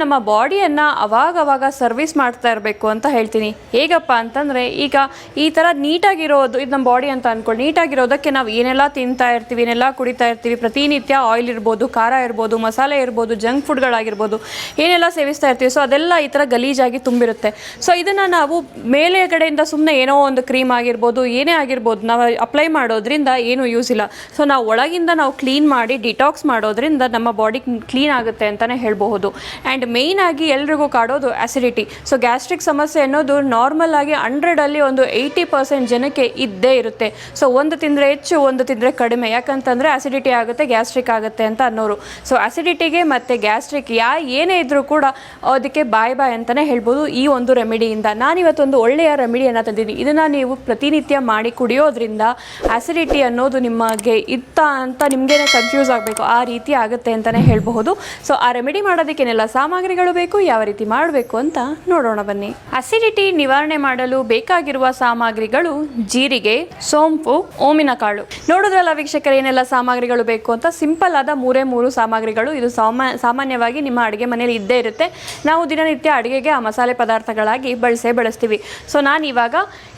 ನಮ್ಮ ಬಾಡಿಯನ್ನು ಅವಾಗ ಅವಾಗ ಸರ್ವಿಸ್ ಮಾಡ್ತಾ ಇರಬೇಕು ಅಂತ ಹೇಳ್ತೀನಿ. ಹೇಗಪ್ಪ ಅಂತಂದರೆ, ಈಗ ಈ ಥರ ನೀಟಾಗಿರೋದು, ಇದು ನಮ್ಮ ಬಾಡಿ ಅಂತ ಅಂದ್ಕೊಂಡು ನೀಟಾಗಿರೋದಕ್ಕೆ ನಾವು ಏನೆಲ್ಲ ತಿಂತಾ ಇರ್ತೀವಿ, ಏನೆಲ್ಲ ಕುಡಿತಾ ಇರ್ತೀವಿ, ಪ್ರತಿನಿತ್ಯ ಆಯಿಲ್ ಇರ್ಬೋದು, ಖಾರ ಇರ್ಬೋದು, ಮಸಾಲೆ ಇರ್ಬೋದು ಜಂಕ್ ಫುಡ್ಗಳಾಗಿರ್ಬೋದು ಏನೆಲ್ಲ ಸೇವಿಸ್ತಾ ಇರ್ತೀವಿ ಸೊ ಅದೆಲ್ಲ ಈ ಥರ ಗಲೀಜಾಗಿ ತುಂಬಿರುತ್ತೆ. ಸೊ ಇದನ್ನು ನಾವು ಮೇಲೆಗಡೆಯಿಂದ ಸುಮ್ಮನೆ ಏನೋ ಒಂದು ಕ್ರೀಮ್ ಆಗಿರ್ಬೋದು, ಏನೇ ಆಗಿರ್ಬೋದು, ನಾವು ಅಪ್ಲೈ ಮಾಡೋದ್ರಿಂದ ಏನೂ ಯೂಸ್ ಇಲ್ಲ. ಸೊ ನಾವು ಒಳಗಿಂದ ನಾವು ಕ್ಲೀನ್ ಮಾಡಿ ಡಿಟಾಕ್ಸ್ ಮಾಡೋದ್ರಿಂದ ನಮ್ಮ ಬಾಡಿ ಕ್ಲೀನ್ ಆಗುತ್ತೆ ಅಂತಲೇ ಹೇಳಬಹುದು. ಆ್ಯಂಡ್ ಮೇಯ್ನ್ ಆಗಿ ಎಲ್ರಿಗೂ ಕಾಡೋದು ಆಸಿಡಿಟಿ ಸೊ ಗ್ಯಾಸ್ಟ್ರಿಕ್ ಸಮಸ್ಯೆ ಅನ್ನೋದು ನಾರ್ಮಲ್ ಆಗಿ ಹಂಡ್ರೆಡಲ್ಲಿ ಒಂದು ಏಯ್ಟಿ ಪರ್ಸೆಂಟ್ ಜನಕ್ಕೆ ಇದ್ದೇ ಇರುತ್ತೆ. ಸೊ ಒಂದು ತಿಂದರೆ ಹೆಚ್ಚು, ಒಂದು ತಿಂದರೆ ಕಡಿಮೆ. ಯಾಕಂತಂದರೆ ಆಸಿಡಿಟಿ ಆಗುತ್ತೆ ಗ್ಯಾಸ್ಟ್ರಿಕ್ ಆಗುತ್ತೆ ಅಂತ ಅನ್ನೋರು. ಸೊ ಆಸಿಡಿಟಿಗೆ ಮತ್ತು ಗ್ಯಾಸ್ಟ್ರಿಕ್ ಯಾ ಏನೇ ಇದ್ದರೂ ಕೂಡ ಅದಕ್ಕೆ ಬಾಯ್ ಬಾಯ್ ಅಂತಲೇ ಹೇಳ್ಬೋದು ಈ ಒಂದು ರೆಮಿಡಿಯಿಂದ ನಾನಿವತ್ತೊಂದು ಒಳ್ಳೆಯ ರೆಮಿಡಿಯನ್ನು ತಂದಿದ್ದೀನಿ. ಇದನ್ನು ನೀವು ಪ್ರತಿನಿತ್ಯ ಮಾಡಿ ಕುಡಿಯೋದ್ರಿಂದ ಆಸಿಡಿಟಿ ಅನ್ನೋದು ನಿಮಗೆ ಇತ್ತ ಅಂತ ನಿಮಗೇನೆ ಕನ್ಫ್ಯೂಸ್ ಆಗಬೇಕು. ಆ ರೀತಿ ಆಗುತ್ತೆ ಅಂತಲೇ ಹೇಳಬಹುದು. ಸೊ ಆ ರೆಮಿಡಿ ಮಾಡೋದಕ್ಕೇನೆಲ್ಲ ಸಾಮಗ್ರಿಗಳು ಬೇಕು, ಯಾವ ರೀತಿ ಮಾಡಬೇಕು ಅಂತ ನೋಡೋಣ ಬನ್ನಿ. ಅಸಿಡಿಟಿ ನಿವಾರಣೆ ಮಾಡಲು ಬೇಕಾಗಿರುವ ಸಾಮಗ್ರಿಗಳು ಜೀರಿಗೆ, ಸೋಂಪು ಓಮಿನ ಕಾಳು ನೋಡಿದ್ರಲ್ಲ ವೀಕ್ಷಕರು, ಏನೆಲ್ಲ ಸಾಮಗ್ರಿಗಳು ಬೇಕು ಅಂತ? ಸಿಂಪಲ್ ಆದ ಮೂರೇ ಮೂರು ಸಾಮಗ್ರಿಗಳು. ಇದು ಸಾಮಾ, ಸಾಮಾನ್ಯವಾಗಿ ನಿಮ್ಮ ಅಡುಗೆ ಮನೆಯಲ್ಲಿ ಇದ್ದೇ ಇರುತ್ತೆ. ನಾವು ದಿನನಿತ್ಯ ಅಡುಗೆಗೆ ಆ ಮಸಾಲೆ ಪದಾರ್ಥಗಳಾಗಿ ಬಳಸೇ ಬಳಸ್ತೀವಿ. ಸೊ ನಾನು ಇವಾಗ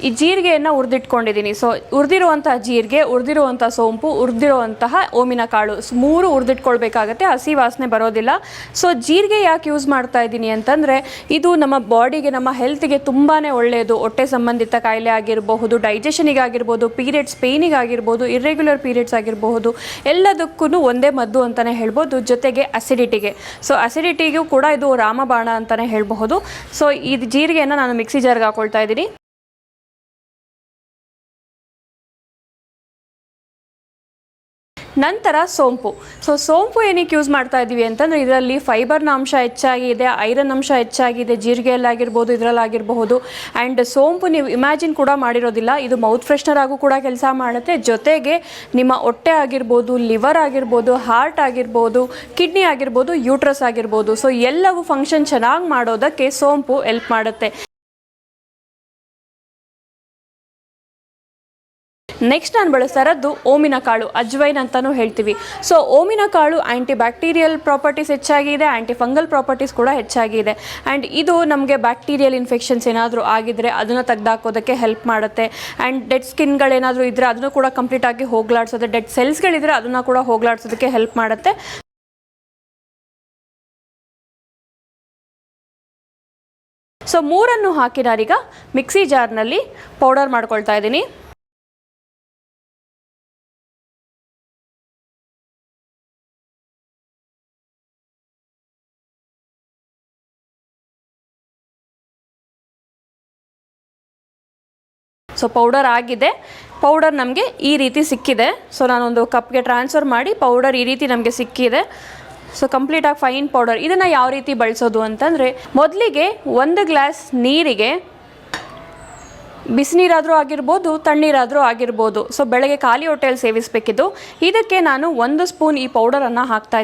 ಈ ಜೀರಿಗೆಯನ್ನು ಹುರಿದಿಟ್ಕೊಂಡಿದ್ದೀನಿ ಸೊ ಹುರಿದಿರುವಂತಹ ಜೀರಿಗೆ ಹುರಿದಿರುವಂಥ ಸೋಂಪು, ಹುರಿದಿರುವಂತಹ ಓಮಿನ ಕಾಳು ಮೂರು ಹುರಿದಿಟ್ಕೊಳ್ಬೇಕಾಗತ್ತೆ. ಹಸಿ ವಾಸನೆ ಬರೋದಿಲ್ಲ. ಸೊ ಜೀರಿಗೆ ಯಾಕೆ ಯೂಸ್ ಮಾಡ್ತಾ ಇದ್ದೀನಿ ಅಂತಂದರೆ ಇದು ನಮ್ಮ ಬಾಡಿಗೆ, ನಮ್ಮ ಹೆಲ್ತ್ಗೆ ತುಂಬಾ ಒಳ್ಳೆಯದು ಹೊಟ್ಟೆ ಸಂಬಂಧಿತ ಕಾಯಿಲೆ ಆಗಿರಬಹುದು ಡೈಜೆಷನಿಗೆ ಆಗಿರ್ಬೋದು ಪೀರಿಯಡ್ಸ್ ಪೇಯ್ನಿಗೆ ಆಗಿರ್ಬೋದು ಇರ್ರೆಗ್ಯುಲರ್ ಪೀರಿಯಡ್ಸ್ ಆಗಿರಬಹುದು ಎಲ್ಲದಕ್ಕೂ ಒಂದೇ ಮದ್ದು ಅಂತಲೇ ಹೇಳ್ಬೋದು. ಜೊತೆಗೆ ಅಸಿಡಿಟಿಗೆ ಸೊ ಅಸಿಡಿಟಿಗೂ ಕೂಡ ಇದು ರಾಮಬಾಣ ಅಂತಲೇ ಹೇಳಬಹುದು. ಸೊ ಇದು ಜೀರಿಗೆಯನ್ನು ನಾನು ಮಿಕ್ಸಿ ಜಾರ್ಗೆ ಹಾಕೊಳ್ತಾ ಇದ್ದೀನಿ. ನಂತರ ಸೋಂಪು. ಸೊ ಸೋಂಪು ಏನಕ್ಕೆ ಯೂಸ್ ಮಾಡ್ತಾ ಇದ್ದೀವಿ ಅಂತಂದರೆ ಇದರಲ್ಲಿ ಫೈಬರ್ನ ಅಂಶ ಹೆಚ್ಚಾಗಿದೆ ಐರನ್ ಅಂಶ ಹೆಚ್ಚಾಗಿದೆ ಜೀರಿಗೆಯಲ್ಲಾಗಿರ್ಬೋದು ಇದರಲ್ಲಾಗಿರಬಹುದು ಆ್ಯಂಡ್ ಸೋಂಪು ನೀವು ಇಮ್ಯಾಜಿನ್ ಕೂಡ ಮಾಡಿರೋದಿಲ್ಲ. ಇದು ಮೌತ್ ಫ್ರೆಶ್ನರ್ ಆಗೂ ಕೂಡ ಕೆಲಸ ಮಾಡುತ್ತೆ. ಜೊತೆಗೆ ನಿಮ್ಮ ಹೊಟ್ಟೆ ಆಗಿರ್ಬೋದು ಲಿವರ್ ಆಗಿರ್ಬೋದು ಹಾರ್ಟ್ ಆಗಿರ್ಬೋದು ಕಿಡ್ನಿ ಆಗಿರ್ಬೋದು ಯೂಟ್ರಸ್ ಆಗಿರ್ಬೋದು. ಸೊ ಎಲ್ಲವೂ ಫಂಕ್ಷನ್ ಚೆನ್ನಾಗಿ ಮಾಡೋದಕ್ಕೆ ಸೋಂಪು ಹೆಲ್ಪ್ ಮಾಡುತ್ತೆ. ನೆಕ್ಸ್ಟ್ ನಾನು ಬಳಸ್ತಾ ಇರೋದು ಓಮಿನ ಕಾಳು, ಅಜ್ವೈನ್ ಅಂತಲೂ ಹೇಳ್ತೀವಿ. ಸೊ ಓಮಿನ ಕಾಳು ಆ್ಯಂಟಿ ಬ್ಯಾಕ್ಟೀರಿಯಲ್ ಪ್ರಾಪರ್ಟೀಸ್ ಹೆಚ್ಚಾಗಿದೆ ಆ್ಯಂಟಿ ಫಂಗಲ್ ಪ್ರಾಪರ್ಟೀಸ್ ಕೂಡ ಹೆಚ್ಚಾಗಿದೆ. ಆ್ಯಂಡ್ ಇದು ನಮಗೆ ಬ್ಯಾಕ್ಟೀರಿಯಲ್ ಇನ್ಫೆಕ್ಷನ್ಸ್ ಏನಾದರೂ ಆಗಿದ್ರೆ ಅದನ್ನು ತೆಗೆದಾಕೋದಕ್ಕೆ ಹೆಲ್ಪ್ ಮಾಡುತ್ತೆ. ಆ್ಯಂಡ್ ಡೆಡ್ ಸ್ಕಿನ್ಗಳೇನಾದರೂ ಇದ್ದರೆ ಅದನ್ನು ಕೂಡ ಕಂಪ್ಲೀಟ್ ಆಗಿ ಹೋಗ್ಲಾಡ್ಸೋದು. ಡೆಡ್ ಸೆಲ್ಸ್ಗಳಿದ್ರೆ ಅದನ್ನು ಕೂಡ ಹೋಗ್ಲಾಡ್ಸೋದಕ್ಕೆ ಹೆಲ್ಪ್ ಮಾಡುತ್ತೆ. ಸೊ ಮೂರನ್ನು ಹಾಕಿ ಮಿಕ್ಸಿ ಜಾರ್ನಲ್ಲಿ ಪೌಡರ್ ಮಾಡ್ಕೊಳ್ತಾ ಇದ್ದೀನಿ. ಸೊ ಪೌಡರ್ ಆಗಿದೆ. ಪೌಡರ್ ನಮಗೆ ಈ ರೀತಿ ಸಿಕ್ಕಿದೆ. ಸೊ ನಾನೊಂದು ಕಪ್ಗೆ ಟ್ರಾನ್ಸ್ಫರ್ ಮಾಡಿ ಪೌಡರ್ ಈ ರೀತಿ ನಮಗೆ ಸಿಕ್ಕಿದೆ. ಸೊ ಕಂಪ್ಲೀಟಾಗಿ ಫೈನ್ ಪೌಡರ್ ಇದನ್ನು ಯಾವ ರೀತಿ ಬಳಸೋದು ಅಂತಂದರೆ, ಮೊದಲಿಗೆ ಒಂದು ಗ್ಲಾಸ್ ನೀರಿಗೆ ಬಿಸಿನೀರಾದರೂ ಆಗಿರ್ಬೋದು, ತಣ್ಣೀರಾದರೂ ಆಗಿರ್ಬೋದು. ಸೊ ಬೆಳಗ್ಗೆ ಖಾಲಿ ಹೊಟ್ಟೆಯಲ್ಲಿ ಸೇವಿಸಬೇಕಿದ್ದು. ಇದಕ್ಕೆ ನಾನು ಒಂದು ಸ್ಪೂನ್ ಈ ಪೌಡರನ್ನು ಹಾಕ್ತಾ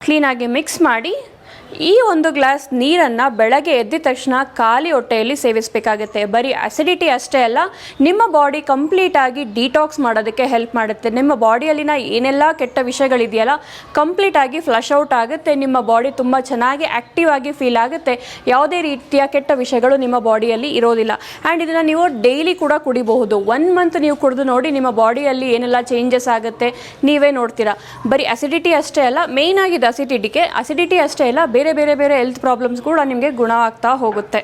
ಕ್ಲೀನಾಗಿ ಮಿಕ್ಸ್ ಮಾಡಿ ಈ ಒಂದು ಗ್ಲಾಸ್ ನೀರನ್ನು ಬೆಳಗ್ಗೆ ಎದ್ದ ತಕ್ಷಣ ಖಾಲಿ ಹೊಟ್ಟೆಯಲ್ಲಿ ಸೇವಿಸಬೇಕಾಗುತ್ತೆ. ಬರೀ ಅಸಿಡಿಟಿ ಅಷ್ಟೇ ಅಲ್ಲ, ನಿಮ್ಮ ಬಾಡಿ ಕಂಪ್ಲೀಟಾಗಿ ಡಿಟಾಕ್ಸ್ ಮಾಡೋದಕ್ಕೆ ಹೆಲ್ಪ್ ಮಾಡುತ್ತೆ. ನಿಮ್ಮ ಬಾಡಿಯಲ್ಲಿನ ಏನೆಲ್ಲ ಕೆಟ್ಟ ವಿಷಯಗಳಿದೆಯಲ್ಲ ಕಂಪ್ಲೀಟಾಗಿ ಫ್ಲಶ್ ಔಟ್ ಆಗುತ್ತೆ. ನಿಮ್ಮ ಬಾಡಿ ತುಂಬ ಚೆನ್ನಾಗಿ ಆ್ಯಕ್ಟಿವ್ ಆಗಿ ಫೀಲ್ ಆಗುತ್ತೆ. ಯಾವುದೇ ರೀತಿಯ ಕೆಟ್ಟ ವಿಷಯಗಳು ನಿಮ್ಮ ಬಾಡಿಯಲ್ಲಿ ಇರೋದಿಲ್ಲ. ಆ್ಯಂಡ್ ಇದನ್ನು ನೀವು ಡೈಲಿ ಕೂಡ ಕುಡಿಬಹುದು. ಒನ್ ಮಂತ್ ನೀವು ಕುಡಿದು ನೋಡಿ ನಿಮ್ಮ ಬಾಡಿಯಲ್ಲಿ ಏನೆಲ್ಲ ಚೇಂಜಸ್ ಆಗುತ್ತೆ, ನೀವೇ ನೋಡ್ತೀರಾ. ಬರೀ ಅಸಿಡಿಟಿ ಅಷ್ಟೇ ಅಲ್ಲ ಮೇಯ್ನ್ ಆಗಿದೆ ಅಸಿಡಿಟಿಗೆ ಅಸಿಡಿಟಿ ಅಷ್ಟೇ ಅಲ್ಲ ಬೇರೆ ಬೇರೆ ಬೇರೆ ಹೆಲ್ತ್ ಪ್ರಾಬ್ಲಮ್ಸ್ ಕೂಡ ನಿಮಗೆ ಗುಣ ಆಗ್ತಾ ಹೋಗುತ್ತೆ.